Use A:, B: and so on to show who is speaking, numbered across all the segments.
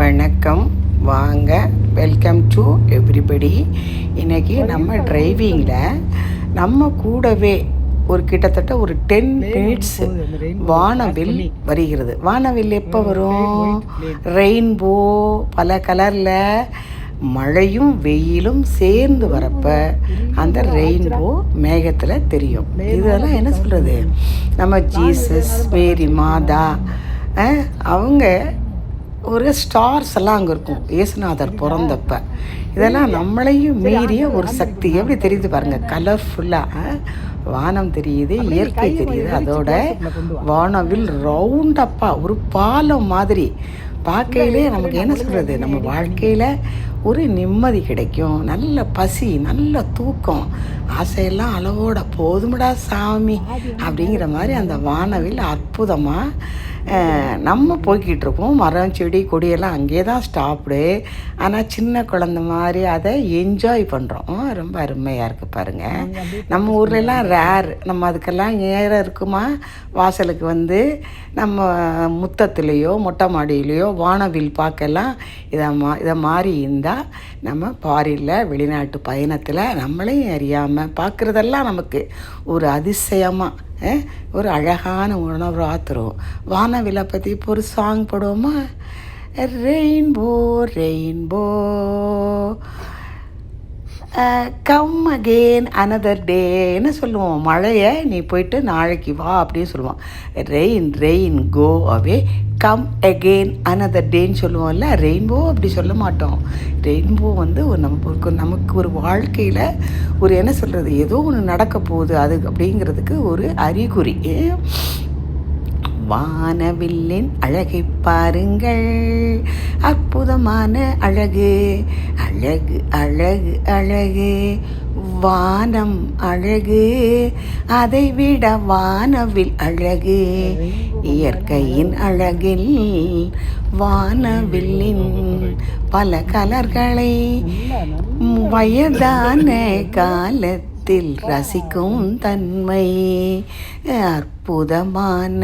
A: வணக்கம். வாங்க welcome to everybody இன்னைக்கு நம்ம டிரைவிங்கில் நம்ம கூடவே ஒரு கிட்டத்தட்ட ஒரு டென் மினிட்ஸ் வானவில் வருகிறது. வானவில் எப்போ வரும்? ரெயின்போ பல கலரில் மழையும் வெயிலும் சேர்ந்து வரப்ப அந்த ரெயின்போ மேகத்தில் தெரியும். இதெல்லாம் என்ன சொல்கிறது நம்ம ஜீசஸ் மேரி மாதா அவங்க ஒரு ஸ்டார்ஸ் எல்லாம் அங்கே இருக்கும். இயேசுநாதர் பிறந்தப்ப. இதெல்லாம் நம்மளையும் மீறிய ஒரு சக்தி. எப்படி தெரியுது பாருங்க? கலர்ஃபுல்லாக வானம் தெரியுது இயற்கை தெரியுது. அதோட வானவில் ரவுண்டப்பாக ஒரு பாலம் மாதிரி. பார்க்கையிலே நமக்கு என்ன சொல்கிறது நம்ம வாழ்க்கையில் ஒரு நிம்மதி கிடைக்கும். நல்ல பசி நல்ல தூக்கம். ஆசையெல்லாம் அளவோட போதுமடா சாமி. அப்படிங்கிற மாதிரி அந்த வானவில் அற்புதமாக நம்ம போய்கிட்டு இருப்போம் மரம் செடி கொடியெல்லாம் அங்கேயே தான் ஸ்டாப்டு. ஆனால் சின்ன குழந்த மாதிரி அதை என்ஜாய் பண்ணுறோம் ரொம்ப அருமையாக இருக்குது பாருங்கள் நம்ம ஊர்லலாம் ரேர் நம்ம அதுக்கெல்லாம் நேரம் இருக்குமா? வாசலுக்கு வந்து நம்ம முத்தத்துலேயோ மொட்டை மாடியிலையோ வானவில் பார்க்கலாம். இதை மா இதை மாதிரி இருந்தால் நம்ம பாரியில் வெளிநாட்டு பயணத்தில் நம்மளையும் அறியாமல் பார்க்குறதெல்லாம் நமக்கு ஒரு அதிசயமாக ஒரு அழகான உணர்வு ஆத்துரும் வானவிலை பற்றி இப்போ ஒரு சாங் போடுவோமா? Rainbow rainbow come again another டேன்னு சொல்லுவோம். மழையை நீ போயிட்டு நாளைக்கு வா அப்படின்னு சொல்லுவான் rain rain go away come again another டேன்னு சொல்லுவோம்ல ரெயின்போ அப்படி சொல்ல மாட்டோம். ரெயின்போ வந்து ஒரு நமக்கு நமக்கு ஒரு வாழ்க்கையில் ஒரு என்ன சொல்கிறது ஏதோ ஒன்று நடக்க போகுது. அது அப்படிங்கிறதுக்கு ஒரு அறிகுறி. வானவில்லின் அழகை பாருங்கள். அற்புதமான அழகு அழகு அழகு அழகு வானம் அழகு அதை விட வானவில் அழகு இயற்கையின் அழகில் வானவில்லின் பல கலர்களை வயதான காலத்தில் ரசிக்கும் தன்மை அற்புதமான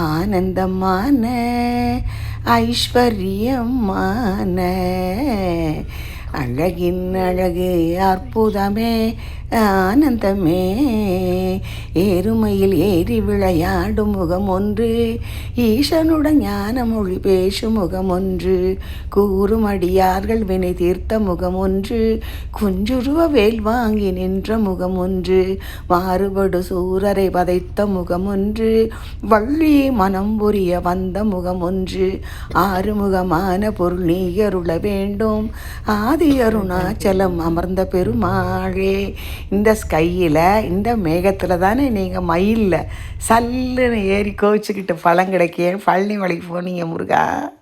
A: ஆனந்தமான ஐஸ்வர்யமான அழகின் அழகு அற்புதமே ஆனந்தமே. எருமையில் ஏறி விளையாடும் முகம் ஒன்று ஈசனுடன் ஞான மொழி பேசும் முகம் ஒன்று கூறும் அடியார்கள் வினை தீர்த்த முகம் ஒன்று குஞ்சுருவ வேல் வாங்கி நின்ற முகம் ஒன்று மாறுபடு சூரரை வதைத்த முகம் ஒன்று வள்ளி மனம் புரிய வந்த முகம் ஒன்று ஆறுமுகமான பொருள் நீயருள வேண்டும் ஆதி அருணாச்சலம் அமர்ந்த பெருமாளே. இந்த ஸ்கையில் இந்த மேகத்தில் தானே நீங்கள் மயிலில். சல்லுன்னு ஏறி கோவிச்சுக்கிட்டு பழம் கிடைக்கேன் பழனி மலைக்கு போனீங்க முருகா.